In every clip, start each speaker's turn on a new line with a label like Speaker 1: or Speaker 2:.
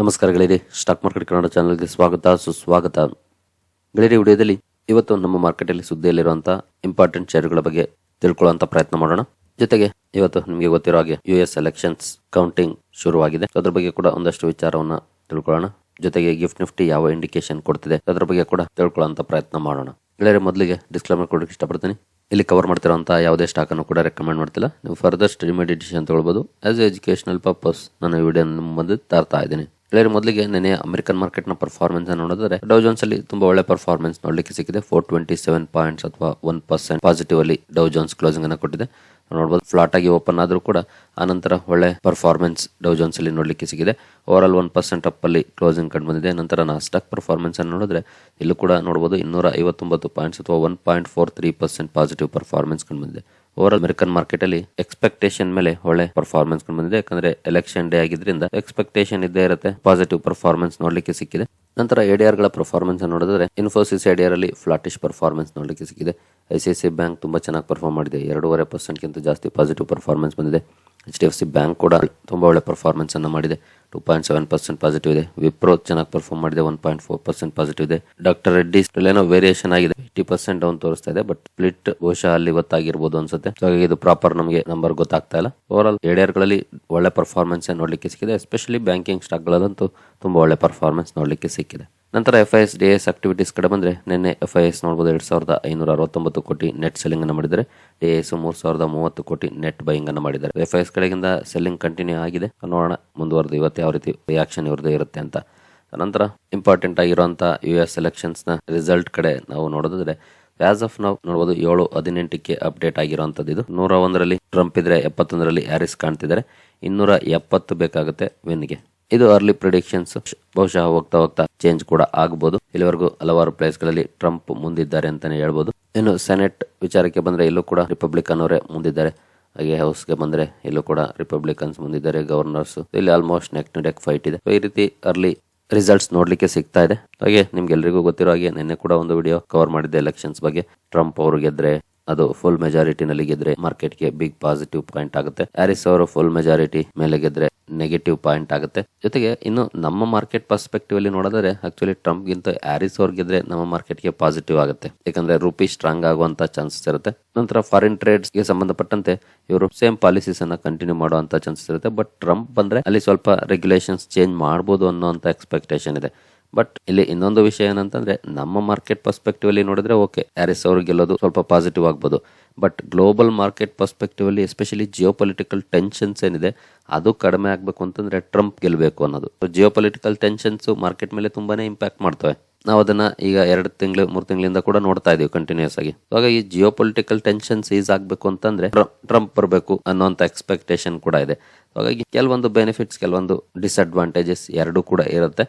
Speaker 1: ನಮಸ್ಕಾರ stock market Kannada ಚಾನಲ್ಗೆ ಸ್ವಾಗತ, ಸುಸ್ವಾಗತ. ಗೆಳೆಯರಿ ವಿಡಿಯೋದಲ್ಲಿ ಇವತ್ತು ನಮ್ಮ ಮಾರ್ಕೆಟಲ್ಲಿ ಸುದ್ದಿಯಲ್ಲಿರುವಂತಹ ಇಂಪಾರ್ಟೆಂಟ್ ಶೇರುಗಳ ಬಗ್ಗೆ ತಿಳ್ಕೊಳ್ಳುವಂತ ಪ್ರಯತ್ನ ಮಾಡೋಣ. ಜೊತೆಗೆ ಇವತ್ತು ನಿಮಗೆ ಗೊತ್ತಿರೋ ಹಾಗೆ ಯು ಎಸ್ ಎಲೆಕ್ಷನ್ಸ್ ಕೌಂಟಿಂಗ್ ಶುರುವಾಗಿದೆ. ಅದ್ರ ಬಗ್ಗೆ ಕೂಡ ಒಂದಷ್ಟು ವಿಚಾರವನ್ನ ತಿಳ್ಕೊಳ್ಳೋಣ. ಜೊತೆಗೆ ಗಿಫ್ಟ್ ನಿಫ್ಟಿ ಯಾವ ಇಂಡಿಕೇಶನ್ ಕೊಡ್ತಿದೆ ಅದರ ಬಗ್ಗೆ ಕೂಡ ತಿಳ್ಕೊಳ್ಳುವಂತ ಪ್ರಯತ್ನ ಮಾಡೋಣ. ಗೆಳೆಯರಿ, ಮೊದಲಿಗೆ ಡಿಸ್ಕ್ಲೇಮರ್ ಕೊಡೋಕೆ ಇಷ್ಟಪಡ್ತೀನಿ. ಇಲ್ಲಿ ಕವರ್ ಮಾಡ್ತಿರೋಂಥ ಯಾವುದೇ ಸ್ಟಾಕ್ ಅನ್ನು ಕೂಡ ರೆಕಮೆಂಡ್ ಮಾಡ್ತಿಲ್ಲ. ನೀವು ಫರ್ದರ್ ಸ್ಟಡಿ ಮಾಡಿ ಡಿಸಿಷನ್ ತಗೊಳ್ಬೋದು. ಆಸ್ ಎಜುಕೇಶನಲ್ ಪರ್ಪಸ್ ನಾನು ವಿಡಿಯೋ ಮುಂದೆ ತರ್ತಾ ಇದ್ದೀನಿ. ಗೆಳೆಯರು ಮೊದಲಿಗೆ ನೆನೆ ಅಮೆರಿಕನ್ ಮಾರ್ಕೆಟ್ನ ಪರ್ಫಾರ್ಮೆನ್ಸ್ ನೋಡಿದ್ರೆ ಡೌ ಜೋನ್ಸ್ ಅಲ್ಲಿ ತುಂಬಾ ಒಳ್ಳೆ ಪರ್ಫಾರ್ಮೆನ್ಸ್ ನೋಡ್ಲಿಕ್ಕೆ ಸಿಕ್ಕಿದೆ. ಫೋರ್ ಟ್ವೆಂಟಿ ಸೆವೆನ್ ಪಾಯಿಂಟ್ಸ್ ಅಥವಾ ಒನ್ ಪರ್ಸೆಂಟ್ ಪಾಸಿಟಿವ್ ಅಲ್ಲಿ ಡೌ ಜೋನ್ಸ್ ಕ್ಲೋಸಿಂಗ್ ಅನ್ನು ಕೊಟ್ಟಿದೆ. ನೋಡಬಹುದು ಫ್ಲಾಟ್ ಆಗಿ ಓಪನ್ ಆದರೂ ಕೂಡ ಆನಂತರ ಒಳ್ಳೆ ಪರ್ಫಾರ್ಮೆನ್ಸ್ ಡೌ ಜೋನ್ಸ್ ಅಲ್ಲಿ ನೋಡ್ಲಿಕ್ಕೆ ಸಿಕ್ಕಿದೆ. Overall one percent up ಅಲ್ಲಿ ಕ್ಲೋಸಿಂಗ್ ಕಂಡು ಬಂದಿದೆ. ನಂತರ ನಾಸ್ಟಾಕ್ ಪರ್ಫಾರ್ಮೆನ್ಸ್ ಅನ್ನು ನೋಡಿದ್ರೆ ಇಲ್ಲೂ ಕೂಡ ನೋಡಬಹುದು ಇನ್ನೂರ ಐವತ್ತೊಂಬತ್ತು ಪಾಯಿಂಟ್ಸ್ ಅಥವಾ one point four three percent positive performance ಕಂಡು ಬಂದಿದೆ. ಓವರ್ ಅಮೆರಿಕನ್ ಮಾರ್ಕೆಟ್ ಅಲ್ಲಿ ಎಕ್ಸ್ಪೆಕ್ಟೇಷನ್ ಮೇಲೆ ಒಳ್ಳೆ ಪರ್ಫಾರ್ಮೆನ್ಸ್ ಬಂದಿದೆ. ಯಾಕಂದ್ರೆ ಎಲೆಕ್ಷನ್ ಡೇ ಆಗಿದ್ರಿಂದ ಎಕ್ಸ್ಪೆಕ್ಟೇಷನ್ ಇದ್ದೇ ಇರುತ್ತೆ. ಪಾಸಿಟಿವ್ ಪರ್ಫಾರ್ಮೆನ್ಸ್ ನೋಡ್ಲಿಕ್ಕೆ ಸಿಕ್ಕಿದೆ. ನಂತರ ಎಡಿಆರ್ಗಳ ಪರ್ಫಾರ್ಮೆನ್ಸ್ ನೋಡಿದ್ರೆ ಇನ್ಫೋಸಿಸ್ ಎಡಿಆರ್ ಅಲ್ಲಿ ಫ್ಲಾಟಿಶ್ ಪರ್ಫಾರ್ಮೆನ್ಸ್ ನೋಡ್ಲಿಕ್ಕೆ ಸಿಕ್ಕಿದೆ. ಐ ಸಿ ಐ ಬ್ಯಾಂಕ್ ತುಂಬಾ ಚೆನ್ನಾಗಿ ಪರ್ಫಾರ್ಮ್ ಮಾಡಿದೆ. ಎರಡೂವರೆ ಪರ್ಸೆಂಟ್ಗಿಂತ ಜಾಸ್ತಿ ಪಾಸಿಟಿವ್ ಪರ್ಫಾರ್ಮೆನ್ಸ್ ಬಂದಿದೆ. H D F C bank ಕೂಡ ತುಂಬಾ ಒಳ್ಳೆ ಪರ್ಫಾರ್ಮೆನ್ಸ್ ಅನ್ನು ಮಾಡಿದೆ. Two point seven percent positive ಇದೆ. ವಿಪ್ರೋ ಚೆನ್ನಾಗಿ ಪರ್ಫಾರ್ಮ್ ಮಾಡಿದೆ one point four percent positive ಇದೆ. ಡಾಕ್ಟರ್ ರೆಡ್ಡಿ ಏನೋ ವೇರಿಯೇಷನ್ ಆಗಿದೆ. ಏಯ್ಟಿ ಪರ್ಸೆಂಟ್ ಡೌನ್ ತೋರಿಸ್ತಾ ಇದೆ ಬಟ್ ಸ್ಪ್ಲಿಟ್ ಬಹುಶಃ ಅಲ್ಲಿ ಗೊತ್ತಾಗಿರ್ಬೋದು ಅನ್ಸುತ್ತೆ. ಹಾಗಾಗಿ ಇದು ಪ್ರಾಪರ್ ನಮಗೆ ನಂಬರ್ ಗೊತ್ತಾಗ್ತಾ ಇಲ್ಲ. ಓವರ್ ಆಲ್ಗಳಲ್ಲಿ ಒಳ್ಳೆ ಪರ್ಫಾರ್ಮೆನ್ಸ್ ನೋಡ್ಲಿಕ್ಕೆ ಸಿಕ್ಕಿದೆ. ಎಸ್ಪೆಷಲಿ ಬ್ಯಾಂಕಿಂಗ್ ಸ್ಟಾಕ್ ಗಳಲ್ಲಂತೂ ತುಂಬಾ ಒಳ್ಳೆ ಪರ್ಫಾರ್ಮೆನ್ಸ್ ನೋಡ್ಲಿಕ್ಕೆ ಸಿಕ್ಕಿದೆ. ನಂತರ F I S D S activities ಕಡೆ ಬಂದರೆ ನಿನ್ನೆ ಎಫ್ ಐ ಎಸ್ ನೋಡ್ಬೋದು ಎರಡು ಸಾವಿರದ ಐನೂರ ಅರವತ್ತೊಂಬತ್ತು ಕೋಟಿ ನೆಟ್ ಸೆಲ್ಲಿಂಗ್ ಅನ್ನು ಮಾಡಿದ್ದಾರೆ. ಡಿ ಎಸ್ ಮೂರು ಸಾವಿರದ ಮೂವತ್ತು ಕೋಟಿ ನೆಟ್ ಬೈಯಿಂಗ್ ಅನ್ನು ಮಾಡಿದ್ದಾರೆ. ಎಫ್ ಐ ಎಸ್ ಕಡೆಗಿಂದ ಸೆಲ್ಲಿಂಗ್ ಕಂಟಿನ್ಯೂ ಆಗಿದೆ. ನೋಡೋಣ ಮುಂದುವರೆದು ಇವತ್ತು ಯಾವ ರೀತಿ ರಿಯಾಕ್ಷನ್ ಇವ್ರದ್ದು ಇರುತ್ತೆ ಅಂತ. ನಂತರ ಇಂಪಾರ್ಟೆಂಟ್ ಆಗಿರುವಂಥ ಯು ಎಸ್ ಎಲೆಕ್ಷನ್ಸ್ನ ರಿಸಲ್ಟ್ ಕಡೆ ನಾವು ನೋಡೋದಾದ್ರೆ ಆಸ್ ಆಫ್ ನಾವು ನೋಡಬಹುದು ಏಳು ಹದಿನೆಂಟಕ್ಕೆ ಅಪ್ಡೇಟ್ ಆಗಿರುವಂಥದ್ದು ಇದು. ನೂರ ಒಂದರಲ್ಲಿ ಟ್ರಂಪ್ ಇದ್ರೆ ಎಪ್ಪತ್ತೊಂದರಲ್ಲಿ ಹ್ಯಾರಿಸ್ ಕಾಣ್ತಿದ್ದಾರೆ. ಇನ್ನೂರ ಎಪ್ಪತ್ತು ಬೇಕಾಗುತ್ತೆ ವಿನ್ಗೆ ಇದು ಅರ್ಲಿ ಪ್ರಿಡಿಕ್ಷನ್ಸ್ ಬಹುಶಃ ಹೋಗ್ತಾ ಹೋಗ್ತಾ ಚೇಂಜ್ ಕೂಡ ಆಗಬಹುದು ಇಲ್ಲಿವರೆಗೂ ಹಲವಾರು ಪ್ಲೇಸ್ಗಳಲ್ಲಿ ಟ್ರಂಪ್ ಮುಂದಿದ್ದಾರೆ ಅಂತಾನೆ ಹೇಳ್ಬೋದು. ಇನ್ನು ಸೆನೆಟ್ ವಿಚಾರಕ್ಕೆ ಬಂದ್ರೆ ಇಲ್ಲೂ ಕೂಡ ರಿಪಬ್ಲಿಕನ್ ಅವರೇ ಮುಂದಿದ್ದಾರೆ. ಹಾಗೆ ಹೌಸ್ಗೆ ಬಂದ್ರೆ ಇಲ್ಲೂ ಕೂಡ ರಿಪಬ್ಲಿಕನ್ಸ್ ಮುಂದಿದ್ದಾರೆ ಗವರ್ನರ್ಸ್ ಇಲ್ಲಿ almost neck to neck fight ಇದೆ. ಈ ರೀತಿ ಅರ್ಲಿ ರಿಸಲ್ಟ್ಸ್ ನೋಡ್ಲಿಕ್ಕೆ ಸಿಗ್ತಾ ಇದೆ. ಹಾಗೆ ನಿಮ್ಗೆ ಎಲ್ರಿಗೂ ಗೊತ್ತಿರೋ ಹಾಗೆ, ನಿನ್ನೆ ಕೂಡ ಒಂದು ವಿಡಿಯೋ ಕವರ್ ಮಾಡಿದ್ದೆ ಎಲೆಕ್ಷನ್ಸ್ ಬಗ್ಗೆ. ಟ್ರಂಪ್ ಅವರು ಗೆದ್ರೆ ಅದು ಫುಲ್ ಮೆಜಾರಿಟಿನಲ್ಲಿ ಗೆದ್ರೆ ಮಾರ್ಕೆಟ್ಗೆ ಬಿಗ್ ಪಾಸಿಟಿವ್ ಪಾಯಿಂಟ್ ಆಗುತ್ತೆ. ಹ್ಯಾರಿಸ್ ಅವರು ಫುಲ್ ಮೆಜಾರಿಟಿ ಮೇಲೆ ಗೆದ್ರೆ ನೆಗೆಟಿವ್ ಪಾಯಿಂಟ್ ಆಗುತ್ತೆ. ಜೊತೆಗೆ ಇನ್ನು ನಮ್ಮ ಮಾರ್ಕೆಟ್ ಪರ್ಸ್ಪೆಕ್ಟಿವ್ ಅಲ್ಲಿ ನೋಡಿದ್ರೆ ಆಕ್ಚುಲಿ ಟ್ರಂಪ್ ಗಿಂತ ಹ್ಯಾರಿಸ್ ಅವ್ರ ಗೆದ್ರೆ ನಮ್ಮ ಮಾರ್ಕೆಟ್ಗೆ ಪಾಸಿಟಿವ್ ಆಗುತ್ತೆ. ಯಾಕಂದ್ರೆ ರುಪಿ ಸ್ಟ್ರಾಂಗ್ ಆಗುವಂತ ಚಾನ್ಸಸ್ ಇರುತ್ತೆ. ನಂತರ ಫಾರಿನ್ ಟ್ರೇಡ್ಸ್ಗೆ ಸಂಬಂಧಪಟ್ಟಂತೆ ಇವರು ಸೇಮ್ ಪಾಲಿಸೀಸ್ ಅನ್ನ ಕಂಟಿನ್ಯೂ ಮಾಡುವಂತ ಚಾನ್ಸಸ್ ಇರುತ್ತೆ. ಬಟ್ ಟ್ರಂಪ್ ಬಂದ್ರೆ ಅಲ್ಲಿ ಸ್ವಲ್ಪ ರೆಗ್ಯುಲೇಷನ್ಸ್ ಚೇಂಜ್ ಮಾಡಬಹುದು ಅನ್ನೋಂತ ಎಕ್ಸ್ಪೆಕ್ಟೇಷನ್ ಇದೆ. ಬಟ್ ಇಲ್ಲಿ ಇನ್ನೊಂದು ವಿಷಯ ಏನಂತಂದ್ರೆ, ನಮ್ಮ ಮಾರ್ಕೆಟ್ ಪರ್ಸ್ಪೆಕ್ಟಿವ್ ಅಲ್ಲಿ ನೋಡಿದ್ರೆ ಓಕೆ ಹ್ಯಾರಿಸ್ ಅವರು ಗೆಲ್ಲೋದು ಸ್ವಲ್ಪ ಪಾಸಿಟಿವ್ ಆಗ್ಬೋದು. ಬಟ್ ಗ್ಲೋಬಲ್ ಮಾರ್ಕೆಟ್ ಪರ್ಸ್ಪೆಕ್ಟಿವ್ ಅಲ್ಲಿ ಎಸ್ಪೆಷಲಿ ಜಿಯೋ ಪೊಲಿಟಿಕಲ್ ಟೆನ್ಷನ್ಸ್ ಏನಿದೆ, ಅದು ಕಡಿಮೆ ಆಗಬೇಕು ಅಂತಂದ್ರೆ ಟ್ರಂಪ್ ಗೆಲ್ಲಬೇಕು ಅನ್ನೋದು. ಜಿಯೋ ಪೊಲಿಟಿಕಲ್ ಟೆನ್ಷನ್ಸ್ ಮಾರ್ಕೆಟ್ ಮೇಲೆ ತುಂಬಾನೇ ಇಂಪ್ಯಾಕ್ಟ್ ಮಾಡ್ತವೆ. ನಾವು ಅದನ್ನ ಈಗ ಎರಡು ತಿಂಗಳು, ಮೂರು ತಿಂಗಳಿಂದ ಕೂಡ ನೋಡ್ತಾ ಇದೀವಿ ಕಂಟಿನ್ಯೂಸ್ ಆಗಿ. ಇವಾಗ ಈ ಜಿಯೋ ಪೊಲಿಟಿಕಲ್ ಟೆನ್ಷನ್ಸ್ ಈಸ್ ಆಗಬೇಕು ಅಂತಂದ್ರೆ ಟ್ರಂಪ್ ಬರಬೇಕು ಅನ್ನೋಂತ ಎಕ್ಸ್ಪೆಕ್ಟೇಷನ್ ಕೂಡ ಇದೆ. ಹಾಗಾಗಿ ಕೆಲವೊಂದು ಬೆನಿಫಿಟ್ಸ್ ಕೆಲವೊಂದು ಡಿಸ್ಅಡ್ವಾಂಟೇಜಸ್ ಎರಡೂ ಕೂಡ ಇರುತ್ತೆ.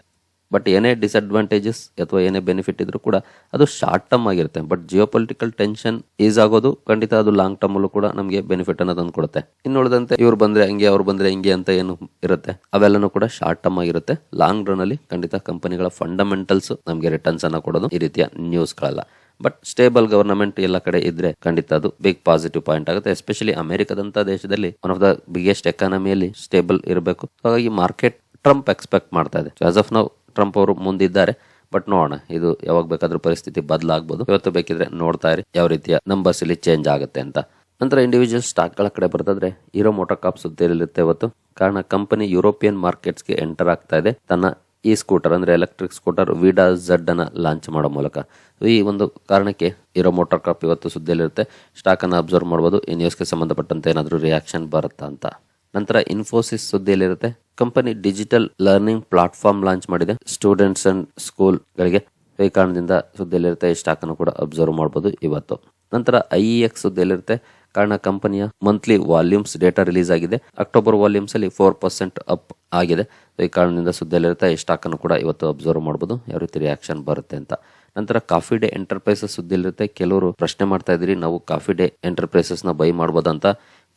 Speaker 1: ಬಟ್ ಏನೇ ಡಿಸ್ಅಡ್ವಾಂಟೇಜಸ್ ಅಥವಾ ಏನೇ ಬೆನಿಫಿಟ್ ಇದ್ರೂ ಕೂಡ ಅದು ಶಾರ್ಟ್ ಟರ್ಮ್ ಆಗಿರುತ್ತೆ. But geopolitical tension is ಆಗೋದು, ಖಂಡಿತ ಅದು ಲಾಂಗ್ ಟರ್ಮ್ ಅಲ್ಲೂ ಕೂಡ ನಮಗೆ ಬೆನಿಫಿಟ್ ಅನ್ನೋದು ಕೊಡುತ್ತೆ. ಇನ್ನು ಉಳಿದಂತೆ ಇವ್ರು ಬಂದ್ರೆ ಹಂಗೆ, ಅವ್ರು ಬಂದ್ರೆ ಹಿಂಗೆ ಅಂತ ಏನು ಇರುತ್ತೆ. ಅವೆಲ್ಲನೂ ಕೂಡ ಶಾರ್ಟ್ ಟರ್ಮ್ ಆಗಿರುತ್ತೆ. ಲಾಂಗ್ ರನ್ ಅಲ್ಲಿ ಖಂಡಿತ ಕಂಪನಿಗಳ ಫಂಡಮೆಂಟಲ್ಸ್ ನಮಗೆ ರಿಟರ್ನ್ಸ್ ಅನ್ನ ಕೊಡೋದು ಈ ರೀತಿಯ ನ್ಯೂಸ್ಗಳಲ್ಲ ಬಟ್ ಸ್ಟೇಬಲ್ ಗವರ್ನಮೆಂಟ್ ಎಲ್ಲ ಕಡೆ ಇದ್ರೆ ಖಂಡಿತ ಅದು ಬಿಗ್ ಪಾಸಿಟಿವ್ ಪಾಯಿಂಟ್ ಆಗುತ್ತೆ. ಎಸ್ಪೆಷಲಿ ಅಮೆರಿಕದಂತ ದೇಶದಲ್ಲಿ ಒನ್ ಆಫ್ ದ ಬಿಗ್ಗೆಸ್ಟ್ ಎಕಾನಮಿಯಲ್ಲಿ ಸ್ಟೇಬಲ್ ಇರಬೇಕು. ಹಾಗಾಗಿ ಮಾರ್ಕೆಟ್ ಟ್ರಂಪ್ ಎಕ್ಸ್ಪೆಕ್ಟ್ ಮಾಡ್ತಾ ಇದೆ. ಆಸ್ ಆಫ್ ನಾವು ಟ್ರಂಪ್ ಅವರು ಮುಂದಿದ್ದಾರೆ. ಬಟ್ ನೋಡೋಣ, ಇದು ಯಾವಾಗ ಬೇಕಾದ್ರೂ ಪರಿಸ್ಥಿತಿ ಬದಲಾಗಬಹುದು ಇವತ್ತು ಬೇಕಿದ್ರೆ ನೋಡ್ತಾ ಇರಿ, ಯಾವ ರೀತಿಯ ನಂಬರ್ಸ್ ಇಲ್ಲಿ ಚೇಂಜ್ ಆಗುತ್ತೆ ಅಂತ. ನಂತರ ಇಂಡಿವಿಜುವಲ್ ಸ್ಟಾಕ್ಗಳ ಕಡೆ ಬರ್ತದ್ರೆ ಹೀರೋ ಮೋಟರ್ ಕಾಪ್ ಸುದ್ದಿಯಲ್ಲಿರುತ್ತೆ ಇವತ್ತು? ಕಾರಣ ಕಂಪನಿ ಯುರೋಪಿಯನ್ ಮಾರ್ಕೆಟ್ಸ್ಗೆ ಎಂಟರ್ ಆಗ್ತಾ ಇದೆ. ತನ್ನ ಈ ಸ್ಕೂಟರ್ ಅಂದ್ರೆ ಎಲೆಕ್ಟ್ರಿಕ್ ಸ್ಕೂಟರ್ ವಿಡಾ ಝಡ್ ಅನ್ನ ಲಾಂಚ್ ಮಾಡೋ ಮೂಲಕ. ಈ ಒಂದು ಕಾರಣಕ್ಕೆ ಇರೋ ಮೋಟಾರ್ ಕಾಪ್ ಇವತ್ತು ಸುದ್ದಿಯಲ್ಲಿರುತ್ತೆ. ಸ್ಟಾಕ್ ಅನ್ನ ಅಬ್ಸರ್ವ್ ಮಾಡಬಹುದು ಈ ನ್ಯೂಸ್ಗೆ ಸಂಬಂಧಪಟ್ಟಂತೆ ಏನಾದರೂ ರಿಯಾಕ್ಷನ್ ಬರುತ್ತಾ ಅಂತ. ನಂತರ Infosys ಸುದ್ದಿಯಲ್ಲಿರುತ್ತೆ. Company digital learning platform launch ಮಾಡಿದೆ. ಸ್ಟೂಡೆಂಟ್ಸ್ ಅಂಡ್ ಸ್ಕೂಲ್ ಗಳಿಗೆ ಈ ಕಾರಣದಿಂದ ಸುದ್ದಿಯಲ್ಲಿರುತ್ತೆ ಸ್ಟಾಕ್ ಅನ್ನು ಕೂಡ ಅಬ್ಸರ್ವ್ ಮಾಡಬಹುದು ಇವತ್ತು. ನಂತರ ಐ ಎಕ್ಸ್ ಸುದ್ದಿಯಲ್ಲಿರುತ್ತೆ. ಕಾರಣ ಕಂಪನಿಯ ಮಂತ್ಲಿ ವಾಲ್ಯೂಮ್ಸ್ ಡೇಟಾ ರಿಲೀಸ್ ಆಗಿದೆ. ಅಕ್ಟೋಬರ್ ವಾಲ್ಯೂಮ್ಸ್ ಅಲ್ಲಿ ಫೋರ್ ಪರ್ಸೆಂಟ್ ಅಪ್ ಆಗಿದೆ. ಈ ಕಾರಣದಿಂದ ಸುದ್ದಿಯಲ್ಲಿರುತ್ತೆ ಸ್ಟಾಕ್ ಅನ್ನು ಕೂಡ ಇವತ್ತು ಅಬ್ಸರ್ವ್ ಮಾಡಬಹುದು ಯಾವ ರೀತಿ ರಿಯಾಕ್ಷನ್ ಬರುತ್ತೆ ಅಂತ. ನಂತರ ಕಾಫಿ ಡೇ ಎಂಟರ್ಪ್ರೈಸಸ್ ಸುದ್ದಿಯಲ್ಲಿರುತ್ತೆ. ಕೆಲವರು ಪ್ರಶ್ನೆ ಮಾಡ್ತಾ ಇದ್ರಿ ನಾವು ಕಾಫಿ ಡೇ ಎಂಟರ್ಪ್ರೈಸಸ್ನ ಬೈ ಮಾಡ್ಬೋದಂತ.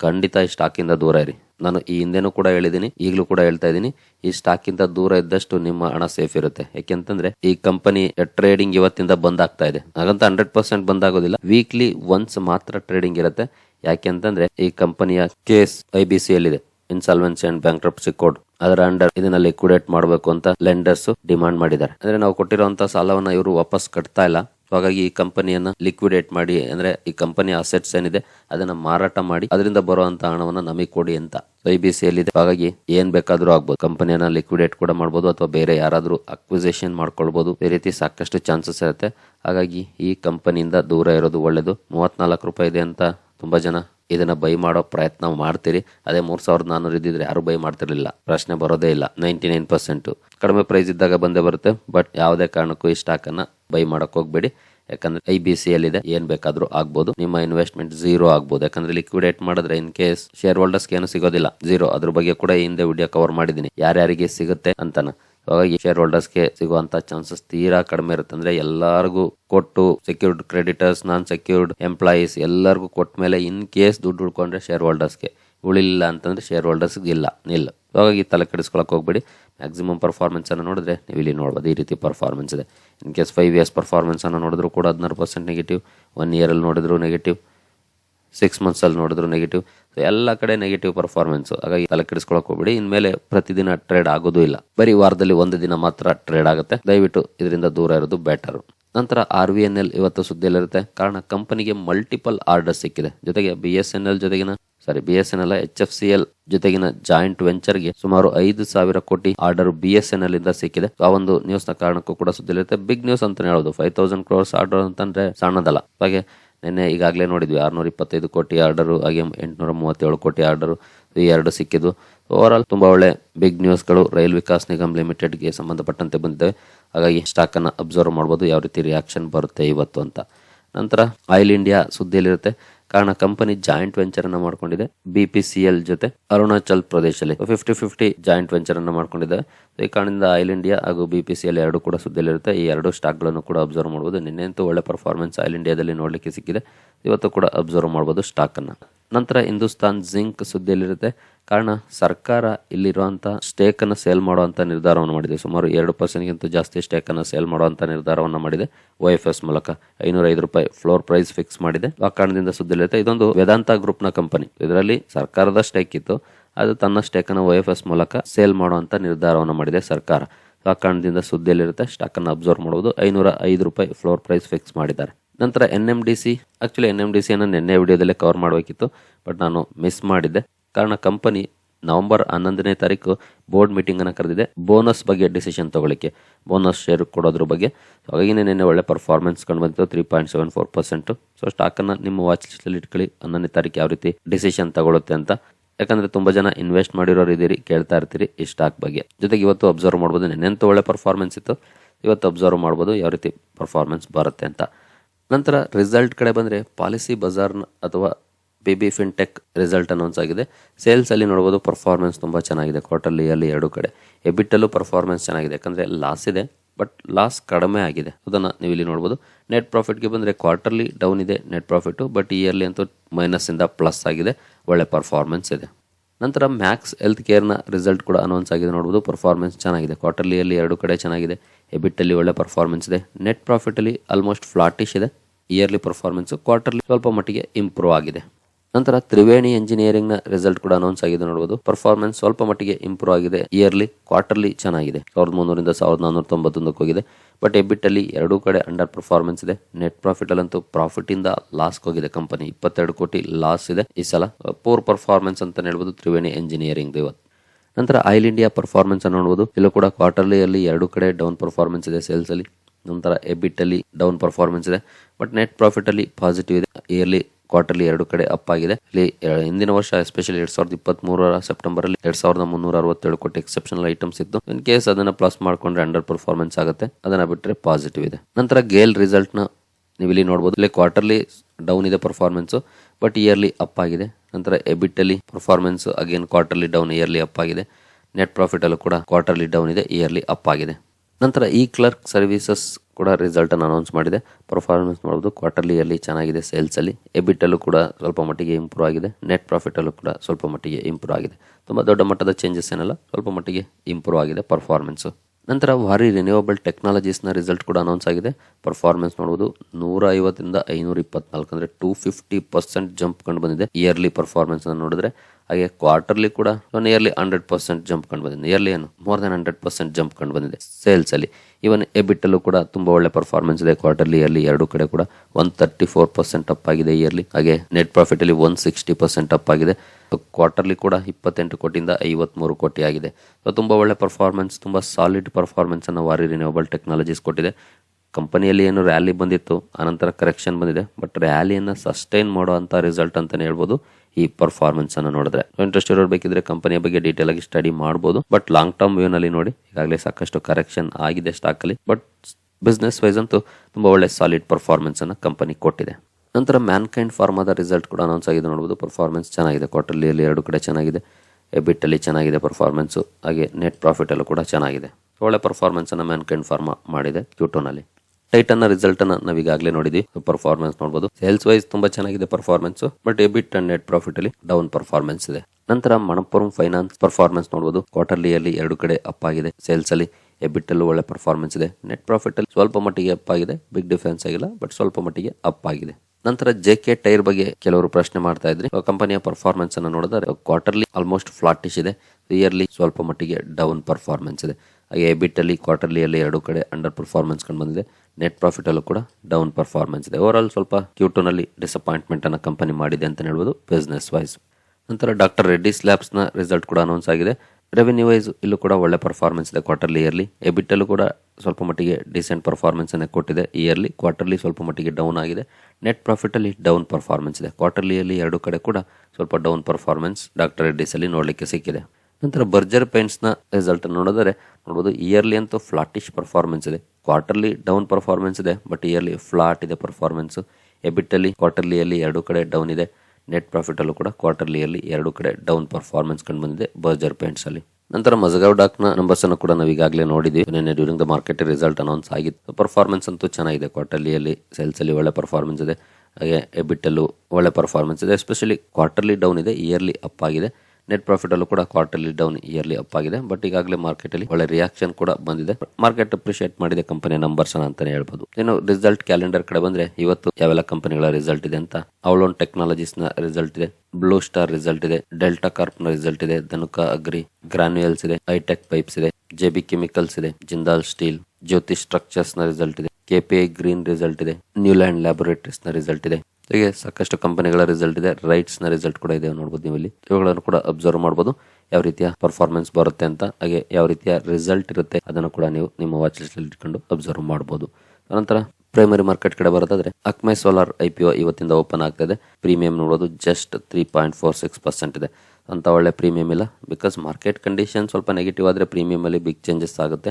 Speaker 1: ಖಂಡಿತ ಈ ಸ್ಟಾಕ್ ಇಂದ ದೂರ ಇರಿ. ನಾನು ಈ ಹಿಂದೆನೂ ಕೂಡ ಹೇಳಿದ್ದೀನಿ ಈಗಲೂ ಕೂಡ ಹೇಳ್ತಾ ಇದ್ದೀನಿ ಈ ಸ್ಟಾಕ್ ಇಂದ ದೂರ ಇದ್ದಷ್ಟು ನಿಮ್ಮ ಹಣ ಸೇಫ್ ಇರುತ್ತೆ. ಯಾಕೆಂತಂದ್ರೆ ಈ ಕಂಪನಿ ಟ್ರೇಡಿಂಗ್ ಇವತ್ತಿಂದ ಬಂದ್ ಆಗ್ತಾ ಇದೆ. ಹಾಗಂತ ಹಂಡ್ರೆಡ್ ಪರ್ಸೆಂಟ್ ಬಂದ್ ಆಗೋದಿಲ್ಲ. ವೀಕ್ಲಿ ಒನ್ಸ್ ಮಾತ್ರ ಟ್ರೇಡಿಂಗ್ ಇರುತ್ತೆ. ಯಾಕೆಂತಂದ್ರೆ ಈ ಕಂಪನಿಯ ಕೇಸ್ ಐ ಬಿ ಸಿ ಯಲ್ಲಿದೆ. ಇನ್ಸಾಲ್ವೆನ್ಸಿ ಅಂಡ್ ಬ್ಯಾಂಕ್ರಪ್ಸಿ ಕೋಡ್ ಅದರ ಅಂಡರ್ ಇದನ್ನ ಲಿಕ್ವಿಡೇಟ್ ಮಾಡಬೇಕು ಅಂತ ಲೆಂಡರ್ಸ್ ಡಿಮಾಂಡ್ ಮಾಡಿದ್ದಾರೆ. ಅಂದ್ರೆ ನಾವು ಕೊಟ್ಟಿರುವಂತಹ ಸಾಲವನ್ನ ಇವರು ವಾಪಸ್ ಕಟ್ತಾ ಇಲ್ಲ. So ಹಾಗಾಗಿ ಈ ಕಂಪನಿಯನ್ನ ಲಿಕ್ವಿಡೇಟ್ ಮಾಡಿ, ಅಂದ್ರೆ ಈ ಕಂಪನಿ ಅಸೆಟ್ಸ್ ಏನಿದೆ, ಅದನ್ನ ಮಾರಾಟ ಮಾಡಿ, ಅದರಿಂದ ಬರುವಂತ ಹಣವನ್ನ ನಮಗೆ ಕೊಡಿ ಅಂತ ಐ ಬಿ ಸಿ ಇದೆ ಹಾಗಾಗಿ ಏನ್ ಬೇಕಾದ್ರೂ ಆಗ್ಬೋದು. ಕಂಪನಿಯನ್ನ ಲಿಕ್ವಿಡೇಟ್ ಕೂಡ ಮಾಡಬಹುದು ಅಥವಾ ಬೇರೆ ಯಾರಾದ್ರೂ ಅಕ್ವಿಸೇಷನ್ ಮಾಡ್ಕೊಳ್ಬಹುದು ಈ ರೀತಿ ಸಾಕಷ್ಟು ಚಾನ್ಸಸ್ ಇರುತ್ತೆ. ಹಾಗಾಗಿ ಈ ಕಂಪನಿಯಿಂದ ದೂರ ಇರೋದು ಒಳ್ಳೇದು. ಮೂವತ್ನಾಲ್ಕು ರೂಪಾಯಿ ಇದೆ ಅಂತ ತುಂಬಾ ಜನ ಇದನ್ನ ಬೈ ಮಾಡೋ ಪ್ರಯತ್ನ ಮಾಡ್ತೀರಿ. ಅದೇ ಮೂರ್ ಸಾವಿರದ ನಾನೂರು ಇದ್ದಿದ್ರೆ ಯಾರು ಬೈ ಮಾಡ್ತಿರ್ಲಿಲ್ಲ. ಪ್ರಶ್ನೆ ಬರೋದೇ ಇಲ್ಲ. Ninety nine percent. ಕಡಿಮೆ ಪ್ರೈಸ್ ಇದ್ದಾಗ ಬಂದೇ ಬರುತ್ತೆ. ಬಟ್ ಯಾವುದೇ ಕಾರಣಕ್ಕೂ ಈ ಸ್ಟಾಕ್ ಅನ್ನ ಬೈ ಮಾಡಕ್ ಹೋಗ್ಬೇಡಿ. ಯಾಕಂದ್ರೆ ಐ ಬಿ ಎಲ್ ಇದೆ ಏನ್ ಬೇಕಾದ್ರೂ ಆಗ್ಬೋದು. ನಿಮ್ಮ ಇನ್ವೆಸ್ಟ್ಮೆಂಟ್ ಝೀರೋ ಆಗ್ಬೋದು. ಯಾಕಂದ್ರೆ ಲಿಕ್ವಿಡೇಟ್ ಮಾಡಿದ್ರೆ ಇನ್ ಕೇಸ್ ಶೇರ್ ಹೋಲ್ಡರ್ಸ್ ಏನು ಸಿಗೋದಿಲ್ಲ. ಝೀರೋ ಅದ್ರ ಬಗ್ಗೆ ಕೂಡ ಹಿಂದೆ ವಿಡಿಯೋ ಕವರ್ ಮಾಡಿದ್ದೀನಿ. ಯಾರ್ಯಾರಿಗೆ ಸಿಗುತ್ತೆ ಅಂತಾನ. ಹಾಗಾಗಿ ಶೇರ್ ಹೋಲ್ಡರ್ಸ್ಗೆ ಸಿಗುವಂತ ಚಾನ್ಸಸ್ ತೀರಾ ಕಡಿಮೆ ಇರುತ್ತೆ. ಅಂದ್ರೆ ಎಲ್ಲರಿಗೂ ಕೊಟ್ಟು secured creditors non secured employees ಎಲ್ಲರಿಗೂ ಕೊಟ್ಟ ಮೇಲೆ ಇನ್ ಕೇಸ್ ದುಡ್ಡು ಉಳ್ಕೊಂಡ್ರೆ ಶೇರ್ ಹೋಲ್ಡರ್ಸ್ಗೆ ಉಳಿಲಿಲ್ಲ ಅಂತಂದ್ರೆ ಶೇರ್ ಹೋಲ್ಡರ್ಸ್ ಇಲ್ಲ, ನಿಲ್ಲ. ಹಾಗಾಗಿ ತಲೆ ಕೆಡಿಸ್ಕೊಳಕ್ ಹೋಗ್ಬೇಡಿ. ಮ್ಯಾಕ್ಸಿಮಮ್ ಪರ್ಫಾರ್ಮೆನ್ಸ್ ಅನ್ನು ನೋಡಿದ್ರೆ ನೀವು ಇಲ್ಲಿ ನೋಡ್ಬೋದು, ಈ ರೀತಿ ಪರ್ಫಾರ್ಮೆನ್ಸ್ ಇದೆ. In case five years performance ಅನ್ನು ನೋಡಿದ್ರು ಕೂಡ ಹದಿನಾರು ಪರ್ಸೆಂಟ್ ನೆಗೆಟಿವ್ ಒನ್ ಇಯರ್ ಅಲ್ಲಿ ನೋಡಿದ್ರು ನೆಗೆಟಿವ್ ಸಿಕ್ಸ್ ಮಂತ್ಸಲ್ಲಿ ನೋಡಿದ್ರು ನೆಗೆಟಿವ್ ಎಲ್ಲ ಕಡೆ ನೆಗೆಟಿವ್ ಪರ್ಫಾರ್ಮೆನ್ಸು ಹಾಗಾಗಿ ತಲೆ ಕೆಡಿಸ್ಕೊಳಕ್ ಹೋಗ್ಬೇಡಿ. ಇನ್ಮೇಲೆ ಪ್ರತಿದಿನ ಟ್ರೇಡ್ ಆಗೋದು ಇಲ್ಲ. ಬರೀ ವಾರದಲ್ಲಿ ಒಂದು ದಿನ ಮಾತ್ರ ಟ್ರೇಡ್ ಆಗುತ್ತೆ. ದಯವಿಟ್ಟು ಇದರಿಂದ ದೂರ ಇರೋದು ಬೆಟರ್ ನಂತರ ಆರ್ ವಿ ಎನ್ ಎಲ್ ಇವತ್ತು ಸುದ್ದಿಯಲ್ಲಿರುತ್ತೆ. ಕಾರಣ, ಕಂಪನಿಗೆ ಮಲ್ಟಿಪಲ್ ಆರ್ಡರ್ ಸಿಕ್ಕಿದೆ. ಜೊತೆಗೆ ಬಿ ಎಸ್ ಎನ್ ಎಲ್ ಜೊತೆಗಿನ sorry B S N L H F C L ಜೊತೆಗಿನ ಜಾಯಿಂಟ್ ವೆಂಚರ್ಗೆ ಸುಮಾರು ಐದು ಸಾವಿರ crore order B S N L ಇಂದ ಸಿಕ್ಕಿದೆ. ಆ ಒಂದು ನ್ಯೂಸ್ನ ಕಾರಣಕ್ಕೂ ಕೂಡ ಸುದ್ದಿಲಿರುತ್ತೆ ಬಿಗ್ ನ್ಯೂಸ್ ಅಂತ ಹೇಳೋದು. ಫೈವ್ ತೌಸಂಡ್ ಕ್ರೋರ್ಸ್ ಆರ್ಡರ್ ಅಂತಂದ್ರೆ ಸಣ್ಣದಲ್ಲ. ಹಾಗೆ ನಿನ್ನೆ ಈಗಾಗಲೇ ನೋಡಿದ್ವಿ, ಆರುನೂರ ಇಪ್ಪತ್ತೈದು ಕೋಟಿ ಆರ್ಡರು, ಹಾಗೆ ಎಂಟುನೂರ ಮೂವತ್ತೇಳು ಕೋಟಿ ಆರ್ಡರು, ಈ ಎರಡು ಸಿಕ್ಕಿದ್ದು. ಓವರ್ ಆಲ್ ತುಂಬ ಒಳ್ಳೆ ಬಿಗ್ ನ್ಯೂಸ್ಗಳು ರೈಲ್ ವಿಕಾಸ್ ನಿಗಮ್ ಲಿಮಿಟೆಡ್ಗೆ ಸಂಬಂಧಪಟ್ಟಂತೆ ಬಂದಿದ್ದಾವೆ. ಹಾಗಾಗಿ ಸ್ಟಾಕನ್ನು ಅಬ್ಸರ್ವ್ ಮಾಡ್ಬೋದು, ಯಾವ ರೀತಿ ರಿಯಾಕ್ಷನ್ ಬರುತ್ತೆ ಇವತ್ತು ಅಂತ. ನಂತರ ಆಯಿಲ್ ಇಂಡಿಯಾ ಸುದ್ದಿಯಲ್ಲಿರುತ್ತೆ. ಕಾರಣ ಕಂಪನಿ ಜಾಯಿಂಟ್ ವೆಂಚರ್ ಅನ್ನ ಮಾಡ್ಕೊಂಡಿದೆ. ಬಿ ಪಿ ಸಿ ಎಲ್ ಜೊತೆ ಅರುಣಾಚಲ್ ಪ್ರದೇಶದಲ್ಲಿ ಫಿಫ್ಟಿ ಫಿಫ್ಟಿ ಜಾಯಿಂಟ್ ವೆಂಚರ್ ಅನ್ನ ಮಾಡ್ಕೊಂಡಿದೆ ಈ ಕಾರಣದಿಂದ ಆಯಿಲ್ ಇಂಡಿಯಾ ಹಾಗೂ ಬಿ ಪಿ ಸಿ ಎಲ್ ಎರಡು ಕೂಡ ಸುದ್ದಿಯಲ್ಲಿರುತ್ತೆ. ಈ ಎರಡು ಸ್ಟಾಕ್ಗಳನ್ನು ಕೂಡ ಅಬ್ಸರ್ವ್ ಮಾಡಬಹುದು ನಿನ್ನೆಂತೂ ಒಳ್ಳೆ ಪರ್ಫಾರ್ಮೆನ್ಸ್ ಆಯಿಲ್ ಇಂಡಿಯಾದಲ್ಲಿ ನೋಡ್ಲಿಕ್ಕೆ ಸಿಕ್ಕಿದೆ. ಇವತ್ತು ಕೂಡ ಅಬ್ಸರ್ವ್ ಮಾಡಬಹುದು ಸ್ಟಾಕ್ ಅನ್ನ ನಂತರ ಹಿಂದೂಸ್ತಾನ್ ಜಿಂಕ್ ಸುದ್ದಿಯಲ್ಲಿರುತ್ತೆ. ಕಾರಣ ಸರ್ಕಾರ ಇಲ್ಲಿರುವಂಥ ಸ್ಟೇಕನ್ನು ಸೇಲ್ ಮಾಡುವಂಥ ನಿರ್ಧಾರವನ್ನು ಮಾಡಿದೆ. ಸುಮಾರು ಎರಡು ಪರ್ಸೆಂಟ್ಗಿಂತ ಜಾಸ್ತಿ ಸ್ಟೇಕನ್ನು ಸೇಲ್ ಮಾಡುವಂಥ ನಿರ್ಧಾರವನ್ನು ಮಾಡಿದೆ. ಒ ಎಫ್ ಎಸ್ ಮೂಲಕ ಐನೂರ ಐದು ರೂಪಾಯಿ ಫ್ಲೋರ್ ಪ್ರೈಸ್ ಫಿಕ್ಸ್ ಮಾಡಿದೆ. ಆ ಕಾರಣದಿಂದ ಸುದ್ದಿಯಲ್ಲಿರುತ್ತೆ ಇದೊಂದು ವೇದಾಂತ ಗ್ರೂಪ್ನ ಕಂಪನಿ ಇದರಲ್ಲಿ ಸರ್ಕಾರದ ಸ್ಟೇಕ್ ಇತ್ತು. ಅದು ತನ್ನ ಸ್ಟೇಕನ್ನು ಒ ಎಫ್ ಎಸ್ ಮೂಲಕ ಸೇಲ್ ಮಾಡುವಂಥ ನಿರ್ಧಾರವನ್ನು ಮಾಡಿದೆ ಸರ್ಕಾರ. ಆ ಕಾರಣದಿಂದ ಸುದ್ದಿಯಲ್ಲಿರುತ್ತೆ ಸ್ಟಾಕನ್ನು ಅಬ್ಸರ್ವ್ ಮಾಡುವುದು ಐನೂರ ಐದು ರೂಪಾಯಿ ಫ್ಲೋರ್ ಪ್ರೈಸ್ ಫಿಕ್ಸ್ ಮಾಡಿದ್ದಾರೆ. ನಂತರ N M D C actually N M D ಸಿಯನ್ನು ನಿನ್ನೆ ವಿಡಿಯೋದಲ್ಲೇ ಕವರ್ ಮಾಡಬೇಕಿತ್ತು ಬಟ್ ನಾನು ಮಿಸ್ ಮಾಡಿದ್ದೆ. ಕಾರಣ ಕಂಪನಿ ನವೆಂಬರ್ ಹನ್ನೊಂದನೇ ತಾರೀಕು ಬೋರ್ಡ್ ಮೀಟಿಂಗ್ ಅನ್ನು ಕರೆದಿದೆ. ಬೋನಸ್ ಬಗ್ಗೆ ಡಿಸಿಷನ್ ತಗೊಳ್ಳಿಕ್ಕೆ ಬೋನಸ್ ಶೇರ್ ಕೊಡೋದ್ರ ಬಗ್ಗೆ. ಹಾಗಾಗಿ ನಿನ್ನೆ ಒಳ್ಳೆ ಪರ್ಫಾರ್ಮೆನ್ಸ್ ಕಂಡು ಬಂದಿತ್ತು. Three point seven four percent so stock ಅನ್ನ ನಿಮ್ಮ ವಾಚ್ ಲಿಸ್ಟಲ್ಲಿ ಇಟ್ಕೊಳ್ಳಿ. ಹನ್ನೊಂದನೇ ತಾರೀಕು ಯಾವ ರೀತಿ ಡಿಸಿಷನ್ ತಗೊಳುತ್ತೆ ಅಂತ. ಯಾಕಂದ್ರೆ ತುಂಬಾ ಜನ ಇನ್ವೆಸ್ಟ್ ಮಾಡಿರೋರು ಇದೀರಿ ಕೇಳ್ತಾ ಇರ್ತೀರಿ ಈ ಸ್ಟಾಕ್ ಬಗ್ಗೆ. ಜೊತೆಗೆ ಇವತ್ತು ಅಬ್ಸರ್ವ್ ಮಾಡ್ಬೋದು. ನಿನ್ನೆಂತೂ ಒಳ್ಳೆ ಪರ್ಫಾರ್ಮೆನ್ಸ್ ಇತ್ತು. ಇವತ್ತು ಅಬ್ಸರ್ವ್ ಮಾಡ್ಬೋದು ಯಾವ ರೀತಿ ಪರ್ಫಾರ್ಮೆನ್ಸ್ ಬರುತ್ತೆ ಅಂತ. ನಂತರ ರಿಸಲ್ಟ್ ಕಡೆ ಬಂದರೆ ಪಾಲಿಸಿ ಬಜಾರ್ನ ಅಥವಾ B B fintech result announce ಆಗಿದೆ. ಸೇಲ್ಸಲ್ಲಿ ನೋಡ್ಬೋದು ಪರ್ಫಾರ್ಮೆನ್ಸ್ ತುಂಬ ಚೆನ್ನಾಗಿದೆ. ಕ್ವಾರ್ಟರ್ಲಿ ಅಲ್ಲಿ ಎರಡು ಕಡೆ. ಎಬಿಟಲ್ಲೂ ಪರ್ಫಾರ್ಮೆನ್ಸ್ ಚೆನ್ನಾಗಿದೆ. ಯಾಕಂದರೆ ಲಾಸ್ ಇದೆ ಬಟ್ ಲಾಸ್ ಕಡಿಮೆ ಆಗಿದೆ. ಅದನ್ನು ನೀವು ಇಲ್ಲಿ ನೋಡ್ಬೋದು. ನೆಟ್ ಪ್ರಾಫಿಟ್ಗೆ ಬಂದರೆ ಕ್ವಾರ್ಟರ್ಲಿ ಡೌನ್ ಇದೆ ನೆಟ್ ಪ್ರಾಫಿಟ್ಟು ಬಟ್ ಇಯರ್ಲಿ ಅಂತೂ ಮೈನಸ್ ಇಂದ ಪ್ಲಸ್ ಆಗಿದೆ. ಒಳ್ಳೆ ಪರ್ಫಾರ್ಮೆನ್ಸ್ ಇದೆ. ನಂತರ ಮ್ಯಾಕ್ಸ್ ಹೆಲ್ತ್ ಕೇರ್ನ ರಿಸಲ್ಟ್ ಕೂಡ ಅನೌನ್ಸ್ ಆಗಿದೆ ನೋಡ್ಬೋದು. ಪರ್ಫಾರ್ಮೆನ್ಸ್ ಚೆನ್ನಾಗಿದೆ. ಕ್ವಾರ್ಟರ್ಲಿಯಲ್ಲಿ ಎರಡು ಕಡೆ ಚೆನ್ನಾಗಿದೆ. ಎಬಿಟಲ್ಲಿ ಒಳ್ಳೆ ಪರ್ಫಾರ್ಮೆನ್ಸ್ ಇದೆ. ನೆಟ್ ಪ್ರಾಫಿಟಲ್ಲಿ ಆಲ್ಮೋಸ್ಟ್ ಫ್ಲಾಟಿಶ್ ಇದೆ. ಇಯರ್ಲಿ ಪರ್ಫಾರ್ಮೆನ್ಸು ಕ್ವಾರ್ಟರ್ಲಿ ಸ್ವಲ್ಪ ಮಟ್ಟಿಗೆ ಇಂಪ್ರೂವ್ ಆಗಿದೆ. ನಂತರ ತ್ರಿವೇಣಿ ಎಂಜಿನಿಯರಿಂಗ್ನ ರಿಸಲ್ಟ್ ಕೂಡ ಅನೌನ್ಸ್ ಆಗಿದೆ ನೋಡಬಹುದು ಪರ್ಫಾರ್ಮೆನ್ಸ್ ಸ್ವಲ್ಪ ಮಟ್ಟಿಗೆ ಇಂಪ್ರೂವ್ ಆಗಿದೆ. ಇಯರ್ಲಿ ಕ್ವಾರ್ಟರ್ಲಿ ಚೆನ್ನಾಗಿದೆ. ಸಾವಿರದ ಮುನ್ನೂರಿಂದ ಸಾವಿರದ ನಾನ್ನೂರ ತೊಂಬತ್ತೊಂದಕ್ಕೆ ಹೋಗಿದೆ. ಬಟ್ ಎಬಿಟ್ ಅಲ್ಲಿ ಎರಡೂ ಕಡೆ ಅಂಡರ್ ಪರ್ಫಾರ್ಮೆನ್ಸ್ ಇದೆ. ನೆಟ್ ಪ್ರಾಫಿಟ್ ಅಲ್ಲಂತೂ ಪ್ರಾಫಿಟ್ ಇಂದ ಲಾಸ್ ಹೋಗಿದೆ ಕಂಪನಿ ಇಪ್ಪತ್ತೆರಡು ಕೋಟಿ ಲಾಸ್ ಇದೆ ಈ ಸಲ. ಪೂರ್ ಪರ್ಫಾರ್ಮೆನ್ಸ್ ಅಂತ ಹೇಳ್ಬೋದು ತ್ರಿವೇಣಿ ಎಂಜಿನಿಯರಿಂಗ್ ಇವತ್ತು. ನಂತರ ಆಯಿಲ್ ಇಂಡಿಯಾ ಪರ್ಫಾರ್ಮೆನ್ಸ್ ನೋಡಬಹುದು ಇಲ್ಲೂ ಕೂಡ ಕ್ವಾರ್ಟರ್ಲಿ ಅಲ್ಲಿ ಎರಡು ಕಡೆ ಡೌನ್ ಪರ್ಫಾರ್ಮೆನ್ಸ್ ಇದೆ ಸೇಲ್ಸ್ ಅಲ್ಲಿ. ನಂತರ ಎಬಿಟ್ ಅಲ್ಲಿ ಡೌನ್ ಪರ್ಫಾರ್ಮೆನ್ಸ್ ಇದೆ. ಬಟ್ ನೆಟ್ ಪ್ರಾಫಿಟ್ ಅಲ್ಲಿ ಪಾಸಿಟಿವ್ ಇದೆ. ಇಯರ್ಲಿ ಕ್ವಾರ್ಟರ್ಲಿ ಎರಡು ಕಡೆ ಅಪ್ ಆಗಿದೆ. ಇಲ್ಲಿ ಹಿಂದಿನ ವರ್ಷ ಎಸ್ಪೆಷಲಿ ಎರಡ್ ಸಾವಿರದ ಇಪ್ಪತ್ತ್ ಮೂರರ ಸೆಪ್ಟೆಂಬರ್ ಅಲ್ಲಿ ಎರಡ್ ಸಾವಿರದ ಮುನ್ನೂರ ಅರವತ್ತೇಳು ಕೋಟಿ ಎಕ್ಸೆಪ್ಷನಲ್ ಐಟಮ್ಸ್ ಇತ್ತು. ಇನ್ ಕೇಸ್ ಅದನ್ನ ಪ್ಲಸ್ ಮಾಡ್ಕೊಂಡ್ರೆ ಅಂಡರ್ ಪರ್ಫಾರ್ಮೆನ್ಸ್ ಆಗುತ್ತೆ. ಅದನ್ನ ಬಿಟ್ಟರೆ ಪಾಸಿಟಿವ್ ಇದೆ. ನಂತರ ಗೇಲ್ ರಿಸಲ್ಟ್ನ ನೀವು ಇಲ್ಲಿ ನೋಡಬಹುದು ಇಲ್ಲಿ ಕ್ವಾರ್ಟರ್ಲಿ ಡೌನ್ ಇದೆ ಪರ್ಫಾರ್ಮೆನ್ಸ್ ಬಟ್ ಇಯರ್ಲಿ ಅಪ್ ಆಗಿದೆ. ನಂತರ ಎಬಿಟ್ ಅಲ್ಲಿ performance again quarterly down yearly up ಆಗಿದೆ. ನೆಟ್ ಪ್ರಾಫಿಟ್ ಅಲ್ಲೂ ಕೂಡ ಕ್ವಾರ್ಟರ್ಲಿ ಡೌನ್ ಇದೆ ಇಯರ್ಲಿ ಅಪ್ ಆಗಿದೆ. ನಂತರ ಈ ಕ್ಲರ್ಕ್ ಸರ್ವಿಸಸ್ ಕೂಡ ರಿಸಲ್ಟನ್ನು ಅನೌನ್ಸ್ ಮಾಡಿದೆ. ಪರ್ಫಾರ್ಮೆನ್ಸ್ ನೋಡಬಹುದು ಕ್ವಾರ್ಟರ್ಲಿ ಅಲ್ಲಿ ಚೆನ್ನಾಗಿದೆ ಸೇಲ್ಸಲ್ಲಿ ಎಬಿಟಲ್ಲೂ ಕೂಡ ಸ್ವಲ್ಪ ಮಟ್ಟಿಗೆ ಇಂಪ್ರೂವ್ ಆಗಿದೆ. ನೆಟ್ ಪ್ರಾಫಿಟಲ್ಲೂ ಕೂಡ ಸ್ವಲ್ಪ ಮಟ್ಟಿಗೆ ಇಂಪ್ರೂವ್ ಆಗಿದೆ. ತುಂಬ ದೊಡ್ಡ ಮಟ್ಟದ ಚೇಂಜಸ್ ಏನಲ್ಲ, ಸ್ವಲ್ಪ ಮಟ್ಟಿಗೆ ಇಂಪ್ರೂವ್ ಆಗಿದೆ ಪರ್ಫಾರ್ಮೆನ್ಸು ನಂತರ ವಾರಿ ರಿನ್ಯೂವಬಲ್ ಟೆಕ್ನಾಲಜೀಸ್ನ ರಿಸಲ್ಟ್ ಕೂಡ ಅನೌನ್ಸ್ ಆಗಿದೆ. ಪರ್ಫಾರ್ಮೆನ್ಸ್ ನೋಡುವುದು ನೂರ ಐವತ್ತರಿಂದ ಐನೂರ ಇಪ್ಪತ್ನಾಲ್ಕು ಅಂದರೆ ಟೂ ಫಿಫ್ಟಿ ಪರ್ಸೆಂಟ್ ಜಂಪ್ ಕಂಡು ಬಂದಿದೆ. ಇಯರ್ಲಿ ಪರ್ಫಾರ್ಮೆನ್ಸ್ ಅನ್ನು ನೋಡಿದ್ರೆ ಹಾಗೆ ಕ್ವಾರ್ಟರ್ಲಿ ಕೂಡ ನಿಯರ್ಲಿ ಹಂಡ್ರೆಡ್ ಪರ್ಸೆಂಟ್ ಜಂಪ್ ಕಂಡು ಬಂದಿದೆ. ನಿಯರ್ಲಿ ಏನು? More than hundred percent jump ಕಂಡು ಬಂದಿದೆ ಸೇಲ್ಸ್ ಅಲ್ಲಿ. ಇವನ್ ಎಬಿಟ್ ಅಲ್ಲೂ ಕೂಡ ತುಂಬಾ ಒಳ್ಳೆ ಪರ್ಫಾರ್ಮೆನ್ಸ್ ಇದೆ. ಕ್ವಾರ್ಟರ್ಲಿ ಇಯರ್ಲಿ ಎರಡು ಕಡೆ ಕೂಡ one thirty four percent up ಆಗಿದೆ ಇಯರ್ಲಿ ಹಾಗೆ ನೆಟ್ ಪ್ರಾಫಿಟ್ ಅಲ್ಲಿ ಒನ್ ಸಿಕ್ಸ್ಟಿ ಪರ್ಸೆಂಟ್ ಅಪ್ ಆಗಿದೆ. ಕ್ವಾರ್ಟರ್ಲಿ ಕೂಡ ಇಪ್ಪತ್ತೆಂಟು ಕೋಟಿಯಿಂದ ಐವತ್ಮೂರು ಕೋಟಿ ಆಗಿದೆ. ಸೊ ತುಂಬಾ ಒಳ್ಳೆ ಪರ್ಫಾರ್ಮೆನ್ಸ್ ತುಂಬಾ ಸಾಲಿಡ್ ಪರ್ಫಾರ್ಮೆನ್ಸ್ ಅನ್ನು ವಾರಿ ರಿನ್ಯೂವಬಲ್ ಟೆಕ್ನಾಲಜೀಸ್ ಕೊಟ್ಟಿದೆ. ಕಂಪನಿಯಲ್ಲಿ ಏನು ರ್ಯಾಲಿ ಬಂದಿತ್ತು, ಆನಂತರ ಕರೆಕ್ಷನ್ ಬಂದಿದೆ. ಬಟ್ ರ್ಯಾಲಿಯನ್ನು ಸಸ್ಟೈನ್ ಮಾಡುವಂಥ ರಿಸಲ್ಟ್ ಅಂತಲೇ ಹೇಳ್ಬೋದು. ಈ ಪರ್ಫಾರ್ಮೆನ್ಸ್ ಅನ್ನು ನೋಡಿದ್ರೆ. ಇಂಟ್ರೆಸ್ಟ್ ಇರೋರು ಬೇಕಿದ್ರೆ ಕಂಪನಿಯ ಬಗ್ಗೆ ಡೀಟೇಲ್ ಆಗಿ ಸ್ಟಡಿ ಮಾಡಬಹುದು ಬಟ್ ಲಾಂಗ್ ಟರ್ಮ್ ವ್ಯೂ ನಲ್ಲಿ ನೋಡಿ, ಈಗಾಗಲೇ ಸಾಕಷ್ಟು ಕರೆಕ್ಷನ್ ಆಗಿದೆ ಸ್ಟಾಕ್ ಅಲ್ಲಿ. ಬಟ್ ಬಿಸ್ನೆಸ್ ವೈಸ್ ಅಂತೂ ತುಂಬಾ ಒಳ್ಳೆ ಸಾಲಿಡ್ ಪರ್ಫಾರ್ಮೆನ್ಸ್ ಅನ್ನ ಕಂಪನಿ ಕೊಟ್ಟಿದೆ. ನಂತರ ಮ್ಯಾನ್ಕೈಂಡ್ ಫಾರ್ಮಾದ ರಿಸಲ್ಟ್ ಕೂಡ ಅನೌನ್ಸ್ ಆಗಿದೆ ನೋಡಬಹುದು ಪರ್ಫಾರ್ಮೆನ್ಸ್ ಚೆನ್ನಾಗಿದೆ. ಕ್ವಾರ್ಟರ್ಲಿಯಲ್ಲಿ ಎರಡು ಕಡೆ ಚೆನ್ನಾಗಿದೆ. ಎಬಿಟ್ ಅಲ್ಲಿ ಚೆನ್ನಾಗಿದೆ ಪರ್ಫಾರ್ಮೆನ್ಸ್ ಹಾಗೆ ನೆಟ್ ಪ್ರಾಫಿಟ್ ಅಲ್ಲೂ ಕೂಡ ಚೆನ್ನಾಗಿದೆ. ಒಳ್ಳೆ ಪರ್ಫಾರ್ಮೆನ್ಸ್ ಅನ್ನ ಮ್ಯಾನ್ಕೈಂಡ್ ಫಾರ್ಮಾ ಮಾಡಿದೆ ಕ್ಯೂಟೋನಲ್ಲಿ ಟೈಟನ್ ರಿಸಲ್ಟ್ ಅನ್ನ ನಾವು ಈಗಾಗಲೇ ನೋಡಿದ್ವಿ ಪರ್ಫಾರ್ಮೆನ್ಸ್ ನೋಡಬಹುದು ಸೇಲ್ಸ್ ವೈಸ್ ತುಂಬಾ ಚೆನ್ನಾಗಿದೆ performance but EBIT and net profit ಅಲ್ಲಿ ಡೌನ್ ಪರ್ಫಾರ್ಮೆನ್ಸ್ ಇದೆ. ನಂತರ ಮಣಪುರಂ ಫೈನಾನ್ಸ್ ಪರ್ಫಾರ್ಮೆನ್ಸ್ ನೋಡಬಹುದು ಕ್ವಾರ್ಟರ್ಲಿಯಲ್ಲಿ ಎರಡು ಕಡೆ ಅಪ್ ಆಗಿದೆ. ಸೇಲ್ಸ್ ಅಲ್ಲಿ ಎಬಿಟ್ ಅಲ್ಲೂ ಒಳ್ಳೆ ಪರ್ಫಾರ್ಮೆನ್ಸ್ ಇದೆ. ನೆಟ್ ಪ್ರಾಫಿಟ್ ಅಲ್ಲಿ ಸ್ವಲ್ಪ ಮಟ್ಟಿಗೆ ಅಪ್ ಆಗಿದೆ. ಬಿಗ್ ಡಿಫರೆನ್ಸ್ ಆಗಿಲ್ಲ ಬಟ್ ಸ್ವಲ್ಪ ಮಟ್ಟಿಗೆ ಅಪ್ ಆಗಿದೆ. ನಂತರ ಜೆ ಕೆ ಟೈರ್ ಬಗ್ಗೆ ಕೆಲವರು ಪ್ರಶ್ನೆ ಮಾಡ್ತಾ ಇದ್ರಿ. ಕಂಪನಿಯ ಪರ್ಫಾರ್ಮೆನ್ಸ್ ಅನ್ನು ನೋಡಿದ್ರೆ ಕ್ವಾರ್ಟರ್ಲಿ ಆಲ್ಮೋಸ್ಟ್ ಫ್ಲಾಟಿಶ್ ಇದೆ. ಇಯರ್ಲಿ ಸ್ವಲ್ಪ ಮಟ್ಟಿಗೆ ಡೌನ್ ಪರ್ಫಾರ್ಮೆನ್ಸ್ ಇದೆ. ಹಾಗೆ ಎಬಿಟ್ ಅಲ್ಲಿ ಕ್ವಾರ್ಟರ್ಲಿಯಲ್ಲಿ ಎರಡು ಕಡೆ ಅಂಡರ್ ಪರ್ಫಾರ್ಮೆನ್ಸ್ ಕಂಡು ಬಂದಿದೆ. ನೆಟ್ ಪ್ರಾಫಿಟ್ ಅಲ್ಲೂ ಕೂಡ ಡೌನ್ ಪರ್ಫಾರ್ಮೆನ್ಸ್ ಇದೆ. ಓವರ್ ಆಲ್ ಸ್ವಲ್ಪ ಕ್ಯೂಟೋನಲ್ಲಿ ಡಿಸಪಾಯಿಂಟ್ಮೆಂಟ್ ಅನ್ನ ಕಂಪನಿ ಮಾಡಿದೆ ಅಂತ ಹೇಳ್ಬೋದು ಬಿಸ್ನೆಸ್ ವೈಸ್ ನಂತರ ಡಾಕ್ಟರ್ ರೆಡ್ಡಿ ಲ್ಯಾಬ್ಸ್ನ ರಿಸಲ್ಟ್ ಕೂಡ ಅನೌನ್ಸ್ ಆಗಿದೆ. ರೆವೆನ್ಯೂ ವೈಸ್ ಇಲ್ಲೂ ಕೂಡ ಒಳ್ಳೆ ಪರ್ಫಾರ್ಮೆನ್ಸ್ ಇದೆ ಕ್ವಾರ್ಟರ್ಲಿ ಇಯರ್ಲಿ ಎಬಿಟ್ ಅಲ್ಲೂ ಕೂಡ ಸ್ವಲ್ಪ ಮಟ್ಟಿಗೆ ಡಿಸೆಂಟ್ ಪರ್ಫಾರ್ಮೆನ್ಸ್ ಅನ್ನು ಕೊಟ್ಟಿದೆ ಇಯರ್ಲಿ ಕ್ವಾರ್ಟರ್ಲಿ ಸ್ವಲ್ಪ ಮಟ್ಟಿಗೆ ಡೌನ್ ಆಗಿದೆ. ನೆಟ್ ಪ್ರಾಫಿಟ್ ಅಲ್ಲಿ ಡೌನ್ ಪರ್ಫಾರ್ಮೆನ್ಸ್ ಇದೆ. ಕ್ವಾರ್ಟರ್ಲಿಯಲ್ಲಿ ಎರಡು ಕಡೆ ಕೂಡ ಸ್ವಲ್ಪ ಡೌನ್ ಪರ್ಫಾರ್ಮೆನ್ಸ್ ಡಾಕ್ಟರ್ ರೆಡ್ಡಿಸ್ ಅಲ್ಲಿ ನೋಡಲಿಕ್ಕೆ ಸಿಕ್ಕಿದೆ. ನಂತರ ಬರ್ಜರ್ ಪೇಂಟ್ಸ್ನ ರಿಸಲ್ಟ್ ನೋಡಿದರೆ ನೋಡಬಹುದು ಇಯರ್ಲಿ ಅಂತೂ ಫ್ಲಾಟಿಶ್ ಪರ್ಫಾರ್ಮೆನ್ಸ್ ಇದೆ. ಕ್ವಾರ್ಟರ್ಲಿ ಡೌನ್ ಪರ್ಫಾರ್ಮೆನ್ಸ್ ಇದೆ ಬಟ್ ಇಯರ್ಲಿ ಫ್ಲಾಟ್ ಇದೆ ಪರ್ಫಾರ್ಮೆನ್ಸ್ ಎಬಿಟಲ್ಲಿ ಕ್ವಾರ್ಟರ್ಲಿಯಲ್ಲಿ ಎರಡು ಕಡೆ ಡೌನ್ ಇದೆ. ನೆಟ್ ಪ್ರಾಫಿಟಲ್ಲೂ ಕೂಡ ಕ್ವಾರ್ಟರ್ಲಿಯಲ್ಲಿ ಎರಡು ಕಡೆ ಡೌನ್ ಪರ್ಫಾರ್ಮೆನ್ಸ್ ಕಂಡು ಬಂದಿದೆ ಬರ್ಜರ್ ಪೇಂಟ್ಸಲ್ಲಿ ನಂತರ ಮಜಗಾವ್ ಡಾಕ್ನ ನಂಬರ್ಸ್ ಅನ್ನು ಕೂಡ ನಾವು ಈಗಾಗಲೇ ನೋಡಿದ್ವಿ ನಿನ್ನೆ during the market result announce ಆಗಿತ್ತು. ಪರ್ಫಾರ್ಮೆನ್ಸ್ ಅಂತೂ ಚೆನ್ನಾಗಿದೆ. ಕ್ವಾರ್ಟರ್ಲಿಯಲ್ಲಿ ಸೇಲ್ಸ್ ಅಲ್ಲಿ ಒಳ್ಳೆ ಪರ್ಫಾರ್ಮೆನ್ಸ್ ಇದೆ. ಹಾಗೆ ಎಬಿಟಲ್ಲೂ ಒಳ್ಳೆ ಪರ್ಫಾರ್ಮೆನ್ಸ್ ಇದೆ. ಎಸ್ಪೆಷಲಿ ಕ್ವಾರ್ಟರ್ಲಿ ಡೌನ್ ಇದೆ ಇಯರ್ಲಿ ಅಪ್ ಆಗಿದೆ. ನೆಟ್ ಪ್ರಾಫಿಟ್ ಅಲ್ಲೂ ಕೂಡ ಕ್ವಾರ್ಟರ್ಲಿ ಡೌನ್ ಇಯರ್ಲಿ ಅಪ್ ಆಗಿದೆ. ಬಟ್ ಈಗಾಗಲೇ ಮಾರ್ಕೆಟ್ ಅಲ್ಲಿ ಒಳ್ಳೆ ರಿಯಾಕ್ಷನ್ ಕೂಡ ಬಂದಿದೆ. ಮಾರ್ಕೆಟ್ ಅಪ್ರಿಶಿಯೇಟ್ ಮಾಡಿದೆ ಕಂಪನಿ ನಂಬರ್ಸ್ ಅಂತಾನೆ ಹೇಳ್ಬೋದು. ಇನ್ನು ರಿಸಲ್ಟ್ ಕ್ಯಾಲೆಂಡರ್ ಕಡೆ ಬಂದ್ರೆ ಇವತ್ತು ಯಾವೆಲ್ಲ ಕಂಪನಿಗಳ ರಿಸಲ್ಟ್ ಇದೆ ಅಂತ. ಅವಲೋನ್ ಟೆಕ್ನಾಲಜೀಸ್ನ ರಿಸಲ್ಟ್ ಇದೆ. ಬ್ಲೂ ಸ್ಟಾರ್ ರಿಸಲ್ಟ್ ಇದೆ. ಡೆಲ್ಟಾ ಕಾರ್ಪ್ನ ರಿಸಲ್ಟ್ ಇದೆ. ಧನುಕ ಅಗ್ರಿ ಗ್ರಾನ್ಯುಯಲ್ಸ್ ಇದೆ. ಹೈಟೆಕ್ ಪೈಪ್ಸ್ ಇದೆ. ಜೆಬಿ ಕೆಮಿಕಲ್ಸ್ ಇದೆ. ಜಿಂದಾಲ್ ಸ್ಟೀಲ್ ಜ್ಯೋತಿ ಸ್ಟ್ರಕ್ಚರ್ಸ್ನ ರಿಸಲ್ಟ್ ಇದೆ. ಕೆಪಿಐ ಗ್ರೀನ್ ರಿಸಲ್ಟ್ ಇದೆ. ನ್ಯೂಲ್ಯಾಂಡ್ ಲ್ಯಾಬೊರೇಟರೀಸ್ನ ರಿಸಲ್ಟ್ ಇದೆ. ಹೀಗೆ ಸಾಕಷ್ಟು ಕಂಪನಿಗಳ ರಿಸಲ್ಟ್ ಇದೆ. ರೈಟ್ಸ್ನ ರಿಸಲ್ಟ್ ಕೂಡ ಇದೆ ನೋಡಬಹುದು ನೀವು ಇಲ್ಲಿ ಇವುಗಳನ್ನು ಕೂಡ ಅಬ್ಸರ್ವ್ ಮಾಡಬಹುದು ಯಾವ ರೀತಿಯ ಪರ್ಫಾರ್ಮೆನ್ಸ್ ಬರುತ್ತೆ ಅಂತ, ಹಾಗೆ ಯಾವ ರೀತಿಯ ರಿಸಲ್ಟ್ ಇರುತ್ತೆ ಅದನ್ನು ಕೂಡ ನೀವು ನಿಮ್ಮ ವಾಚ್ ಲಿಸ್ಟ್ ಅಲ್ಲಿ ಇಟ್ಕೊಂಡು ಅಬ್ಸರ್ವ್ ಮಾಡಬಹುದು ನಂತರ ಪ್ರೈಮರಿ ಮಾರ್ಕೆಟ್ ಕಡೆ ಬರೋದಾದ್ರೆ ಅಕ್ಮೆ ಸೋಲಾರ್ ಐ ಪಿ ಇವತ್ತಿಂದ ಓಪನ್ ಆಗ್ತಾ ಪ್ರೀಮಿಯಂ ನೋಡೋದು just three point four six percent ಇದೆ. ಅಂತ ಒಳ್ಳೆ ಪ್ರೀಮಿಯಂ ಇಲ್ಲ. ಬಿಕಾಸ್ ಮಾರ್ಕೆಟ್ ಕಂಡೀಷನ್ ಸ್ವಲ್ಪ ನೆಗೆಟಿವ್ ಆದ್ರೆ ಪ್ರೀಮಿಯಂ ಅಲ್ಲಿ ಬಿಗ್ ಚೇಂಜಸ್ ಆಗುತ್ತೆ.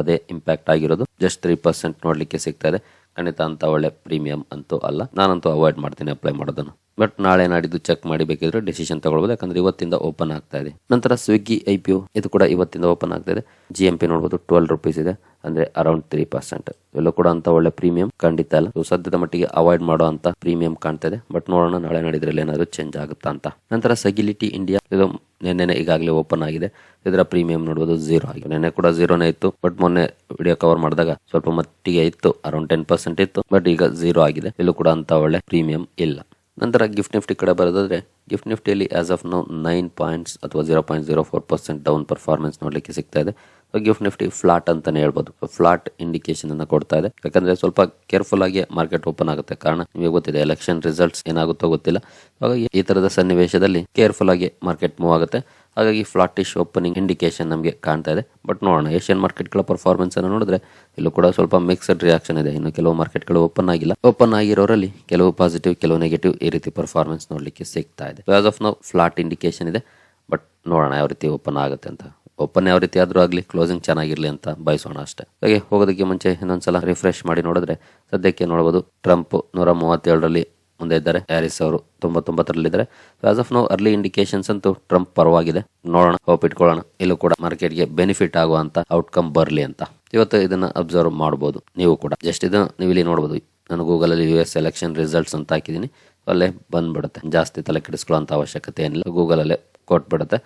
Speaker 1: ಅದೇ ಇಂಪ್ಯಾಕ್ಟ್ ಆಗಿರೋದು. ಜಸ್ಟ್ ತ್ರೀ ಪರ್ಸೆಂಟ್ ನೋಡ್ಲಿಕ್ಕೆ ಸಿಗ್ತಾ ಇದೆ. ಖಂಡಿತ ಅಂತ ಒಳ್ಳೆ ಪ್ರೀಮಿಯಂ ಅಂತೂ ಅಲ್ಲ. ನಾನಂತೂ ಅವಾಯ್ಡ್ ಮಾಡ್ತೀನಿ ಅಪ್ಲೈ ಮಾಡೋದನ್ನು. ಬಟ್ ನಾಳೆ ನಾಡಿದ್ದು ಚೆಕ್ ಮಾಡಿ ಬೇಕಿದ್ರೆ ಡಿಸಿಷನ್ ತಗೊಳ್ಬೋದು. ಯಾಕಂದ್ರೆ ಇವತ್ತಿಂದ ಓಪನ್ ಆಗ್ತಾ ಇದೆ. ನಂತರ ಸ್ವಿಗ್ಗಿ ಐ ಪಿ ಇದು ಕೂಡ ಇವತ್ತಿಂದ ಓಪನ್ ಆಗ್ತಾ ಇದೆ. ಜಿ ಎಂ ಪಿ ನೋಡಬಹುದು ಟ್ವೆಲ್ ರುಪೀಸ್ ಇದೆ. ಅಂದ್ರೆ ಅರೌಂಡ್ ತ್ರೀ ಪರ್ಸೆಂಟ್ ಎಲ್ಲೂ ಕೂಡ ಅಂತ ಒಳ್ಳೆ ಪ್ರೀಮಿಯಂ ಖಂಡಿತ ಅಲ್ಲ. ಸದ್ಯದ ಮಟ್ಟಿಗೆ ಅವಾಯ್ಡ್ ಮಾಡೋ ಅಂತ ಪ್ರೀಮಿಯಂ ಕಾಣ್ತಾ ಇದೆ. ಬಟ್ ನೋಡೋಣ, ನಾಳೆ ನಾಡಿದ್ರಲ್ಲಿ ಏನಾದ್ರು ಚೇಂಜ್ ಆಗುತ್ತಾ ಅಂತ. ನಂತರ ಸಗಿಲಿಟಿ ಇಂಡಿಯಾ ಇದು ನಿನ್ನೆ ಈಗಾಗಲೇ ಓಪನ್ ಆಗಿದೆ. ಇದರ ಪ್ರೀಮಿಯಂ ನೋಡಬಹುದು ಝೀರೋ ಆಗಿದೆ. ನಿನ್ನೆ ಕೂಡ ಝೀರೋನೇ ಇತ್ತು. ಬಟ್ ಮೊನ್ನೆ ವಿಡಿಯೋ ಕವರ್ ಮಾಡಿದಾಗ ಸ್ವಲ್ಪ ಮಟ್ಟಿಗೆ ಇತ್ತು. ಅರೌಂಡ್ ಟೆನ್ ಪರ್ಸೆಂಟ್ ಇತ್ತು. ಬಟ್ ಈಗ ಝೀರೋ ಆಗಿದೆ. ಇಲ್ಲೂ ಕೂಡ ಅಂತ ಒಳ್ಳೆ ಪ್ರೀಮಿಯಂ ಇಲ್ಲ. ನಂತರ ಗಿಫ್ಟ್ ನಿಫ್ಟಿ ಕಡೆ ಬರೋದಾದ್ರೆ gift ನಿಫ್ಟಿಯಲ್ಲಿ as of now nine points ಅಥವಾ zero point zero four percent down performance ನೋಡಲಿಕ್ಕೆ ಸಿಗ್ತಾ ಇದೆ. ಗಿಫ್ಟ್ ನಿಫ್ಟಿ ಫ್ಲಾಟ್ ಅಂತಾನೆ ಹೇಳ್ಬೋದು. ಫ್ಲಾಟ್ ಇಂಡಿಕೇಶನ್ ಅನ್ನು ಕೊಡ್ತಾ ಇದೆ. ಯಾಕಂದ್ರೆ ಸ್ವಲ್ಪ ಕೇರ್ಫುಲ್ ಆಗಿ ಮಾರ್ಕೆಟ್ ಓಪನ್ ಆಗುತ್ತೆ. ಕಾರಣ ನಿಮಗೆ ಗೊತ್ತಿದೆ ಎಲೆಕ್ಷನ್ ರಿಸಲ್ಟ್ಸ್ ಏನಾಗುತ್ತೋ ಗೊತ್ತಿಲ್ಲ. ಹಾಗಾಗಿ ಈ ತರದ ಸನ್ನಿವೇಶದಲ್ಲಿ ಕೇರ್ಫುಲ್ ಆಗಿ ಮಾರ್ಕೆಟ್ ಮೂವ್ ಆಗುತ್ತೆ. ಹಾಗಾಗಿ ಫ್ಲಾಟಿಶ್ ಓಪನಿಂಗ್ ಇಂಡಿಕೇಶನ್ ನಮಗೆ ಕಾಣ್ತಾ ಇದೆ. ಬಟ್ ನೋಡೋಣ ಏಷ್ಯನ್ ಮಾರ್ಕೆಟ್ಗಳ ಪರ್ಫಾರ್ಮೆನ್ಸ್ ಅನ್ನು ನೋಡಿದ್ರೆ ಇಲ್ಲೂ ಕೂಡ ಸ್ವಲ್ಪ ಮಿಕ್ಸ್ಡ್ ರಿಯಾಕ್ಷನ್ ಇದೆ. ಇನ್ನು ಕೆಲವು ಮಾರ್ಕೆಟ್ಗಳು ಓಪನ್ ಆಗಿಲ್ಲ. ಓಪನ್ ಆಗಿರೋರಲ್ಲಿ ಕೆಲವು ಪಾಸಿಟಿವ್ ಕೆಲವು ನೆಗೆಟಿವ್ ಈ ರೀತಿ ಪರ್ಫಾರ್ಮೆನ್ಸ್ ನೋಡಲಿಕ್ಕೆ ಸಿಗ್ತಾ ಇದೆ ಆಸ್ ಆಫ್ ನಾವು ಫ್ಲಾಟ್ ಇಂಡಿಕೇಶನ್ ಇದೆ. ಬಟ್ ನೋಡೋಣ ಯಾವ ರೀತಿ ಓಪನ್ ಆಗುತ್ತೆ ಅಂತ. ಓಪನ್ ಯಾವ ರೀತಿ ಆದ್ರೂ ಆಗಲಿ ಕ್ಲೋಸಿಂಗ್ ಚೆನ್ನಾಗಿರಲಿ ಅಂತ ಬಯಸೋಣ ಅಷ್ಟೇ. ಹಾಗೆ ಹೋಗೋದಕ್ಕೆ ಮುಂಚೆ ಇನ್ನೊಂದ್ಸಲ ರಿಫ್ರೆಶ್ ಮಾಡಿ ನೋಡಿದ್ರೆ ಸದ್ಯಕ್ಕೆ ನೋಡಬಹುದು ಟ್ರಂಪ್ ನೂರ ಮೂವತ್ತೇಳರಲ್ಲಿ ಮುಂದೆ ಇದ್ದಾರೆ. ಹ್ಯಾರಿಸ್ ಅವರು ತೊಂಬತ್ತೊಂಬತ್ತರಲ್ಲಿದ್ದಾರೆ. As of now early indications ಅಂತೂ ಟ್ರಂಪ್ ಪರವಾಗಿದೆ. ನೋಡೋಣ ಹೋಪ್ ಇಟ್ಕೊಳ್ಳೋಣ. ಇಲ್ಲೂ ಕೂಡ ಮಾರ್ಕೆಟ್ಗೆ ಬೆನಿಫಿಟ್ ಆಗುವಂತ ಔಟ್ಕಮ್ ಬರಲಿ ಅಂತ. ಇವತ್ತು ಇದನ್ನ ಅಬ್ಸರ್ವ್ ಮಾಡಬಹುದು ನೀವು ಕೂಡ. ಜಸ್ಟ್ ಇದನ್ನ ನೀವು ಇಲ್ಲಿ ನೋಡಬಹುದು ನಾನು ಗೂಗಲಲ್ಲಿ ಯು ಎಸ್ ಎಲೆಕ್ಷನ್ ರಿಸಲ್ಟ್ಸ್ ಅಂತ ಹಾಕಿದ್ದೀನಿ. ಅಲ್ಲೇ ಬಂದ್ಬಿಡುತ್ತೆ. ಜಾಸ್ತಿ ತಲೆ ಕೆಡಿಸ್ಕೊಳ್ಳೋಂಥ ಅವಶ್ಯಕತೆ ಏನಿಲ್ಲ. ಗೂಗಲಲ್ಲೇ ಕೊಟ್ಬಿಡುತ್ತೆ.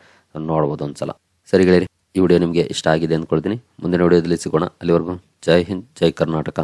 Speaker 1: ನೋಡ್ಬೋದು ಒಂದ್ಸಲ. ಸರಿ ಗೆಳೆಯರಿ, ಈ ವಿಡಿಯೋ ನಿಮಗೆ ಇಷ್ಟ ಆಗಿದೆ ಅಂದ್ಕೊಳ್ತೀನಿ. ಮುಂದಿನ ವಿಡಿಯೋದಲ್ಲಿ ಸಿಗೋಣ. ಅಲ್ಲಿವರೆಗೂ ಜೈ ಹಿಂದ್, ಜೈ ಕರ್ನಾಟಕ.